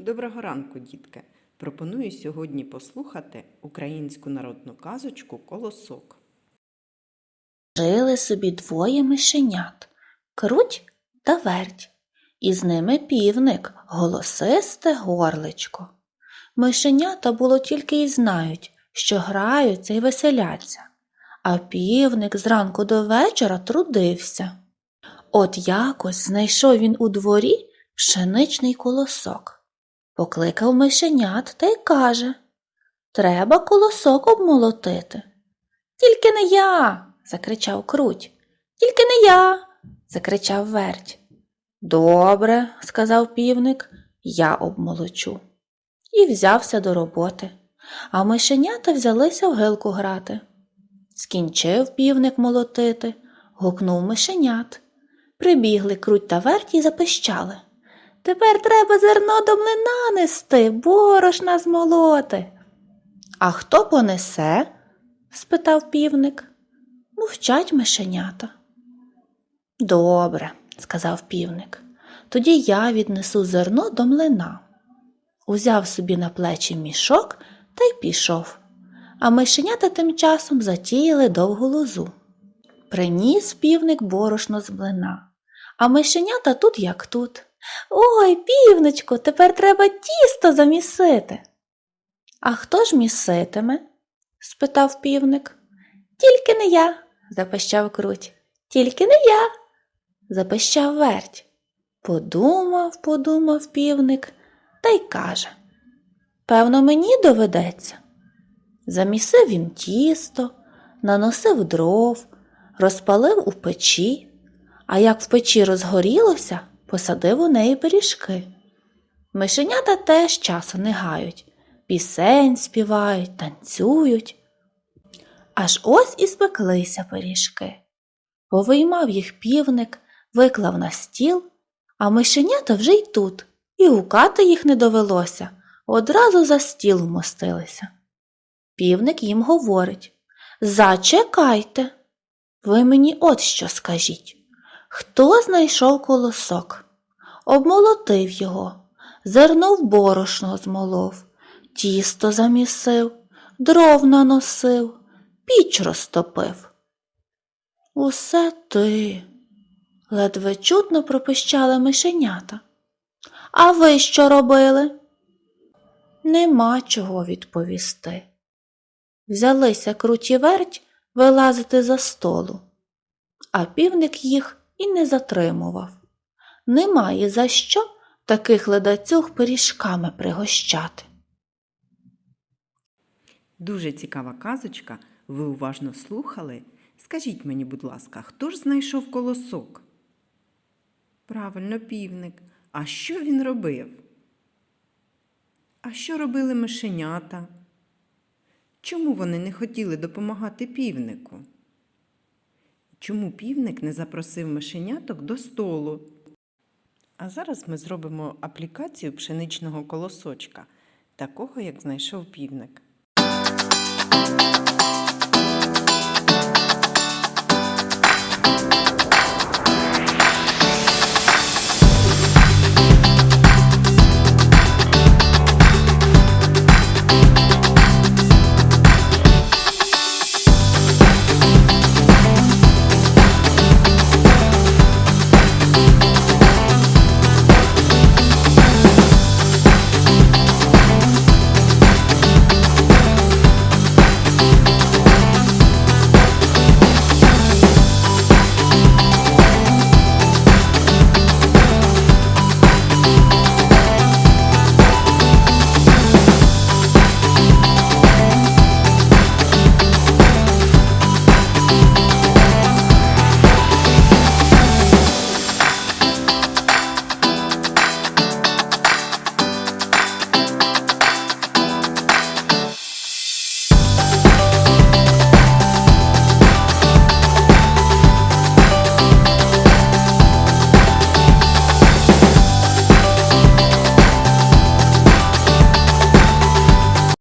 Доброго ранку, дітки! Пропоную сьогодні послухати українську народну казочку Колосок. Жили собі двоє мишенят круть та верть, і з ними півник, голосисте горличко. Мишенята було тільки й знають, що граються й веселяться, а півник зранку до вечора трудився. От якось знайшов він у дворі пшеничний колосок. Покликав мишенят та й каже Треба колосок обмолотити. Тільки не я. закричав круть. Тільки не я. закричав верть. Добре, сказав півник, я обмолочу. І взявся до роботи. А мишенята взялися в гилку грати. Скінчив півник молотити, гукнув мишенят. Прибігли круть та верть і запищали. Тепер треба зерно до млина нести, борошна змолоти. А хто понесе? спитав півник. Мовчать мишенята. Добре, сказав півник. Тоді я віднесу зерно до млина. Узяв собі на плечі мішок та й пішов. А мишенята тим часом затіяли довгу лозу. Приніс півник борошно з млина, а мишенята тут як тут. Ой, півничку, тепер треба тісто замісити. А хто ж міситиме? спитав півник. Тільки не я, запищав круть. Тільки не я, запищав верть. Подумав, подумав півник та й каже Певно, мені доведеться. Замісив він тісто, наносив дров, розпалив у печі, а як в печі розгорілося, посадив у неї пиріжки. Мишенята теж часу не гають, пісень співають, танцюють. Аж ось і спеклися пиріжки. Повиймав їх півник, виклав на стіл, а мишенята вже й тут, і гукати їх не довелося, одразу за стіл вмостилися. Півник їм говорить Зачекайте. Ви мені от що скажіть. Хто знайшов колосок? Обмолотив його, зерно в борошно змолов, тісто замісив, дров наносив, піч розтопив. Усе ти, ледве чутно пропищали мишенята. А ви що робили? Нема чого відповісти. Взялися круті верть вилазити за столу, а півник їх і не затримував. Немає за що таких ледацюг пиріжками пригощати. Дуже цікава казочка. Ви уважно слухали. Скажіть мені, будь ласка, хто ж знайшов колосок? Правильно, півник. А що він робив? А що робили мишенята? Чому вони не хотіли допомагати півнику? Чому півник не запросив мишеняток до столу? А зараз ми зробимо аплікацію пшеничного колосочка, такого, як знайшов півник.